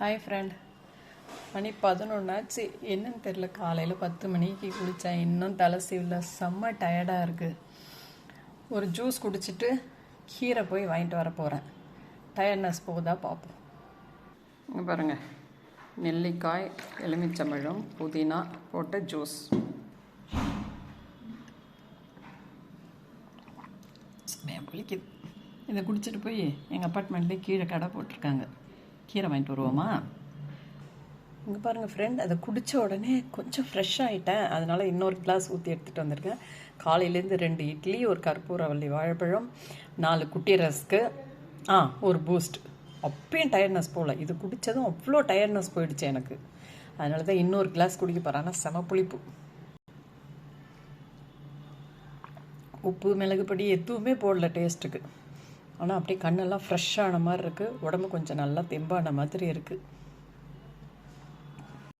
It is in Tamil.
ஹாய் ஃப்ரெண்ட் மணி பதினொன்றாச்சு என்னன்னு தெரில காலையில் பத்து மணிக்கு குளித்தேன் இன்னும் தலை சீவில். செம்ம டயர்டாக இருக்குது ஒரு ஜூஸ் குடிச்சிட்டு கீரை போய் வாங்கிட்டு வர போகிறேன் டயர்ட்னஸ் போகுதா பார்ப்போம் இங்கே பாருங்கள் நெல்லிக்காய் எலுமிச்சம்பழம் புதினா போட்ட ஜூஸ் செம்மையா புளிக்குது? இதை குடிச்சிட்டு போய் எங்கள் அப்பார்ட்மெண்ட்லேயே கீழே கடை போட்டிருக்காங்க. கீரை வாங்கிட்டு வருவோமா? இங்கே பாருங்கள் ஃப்ரெண்ட் அதை குடித்த உடனே கொஞ்சம் ஃப்ரெஷ் ஆகிட்டேன் அதனால் இன்னொரு கிளாஸ் ஊற்றி எடுத்துகிட்டு வந்திருக்கேன். காலையிலேருந்து ரெண்டு இட்லி ஒரு கற்பூரவல்லி வாழைப்பழம் நாலு குட்டி ரஸ்க்கு ஆ ஒரு பூஸ்ட் அப்பயும் டயர்ட்னஸ் போகல இது குடித்ததும் அவ்வளோ டயர்ட்னஸ் போயிடுச்சு எனக்கு. அதனால தான் இன்னொரு கிளாஸ் குடிக்க போகிறேன் ஆனால் செம புளிப்பு. உப்பு மிளகு எதுவுமே போடல டேஸ்ட்டுக்கு ஆனால் அப்படியே கண்ணெல்லாம் ஃப்ரெஷ்ஷான மாதிரி இருக்குது உடம்பு கொஞ்சம் நல்லா தெம்பான மாதிரி இருக்குது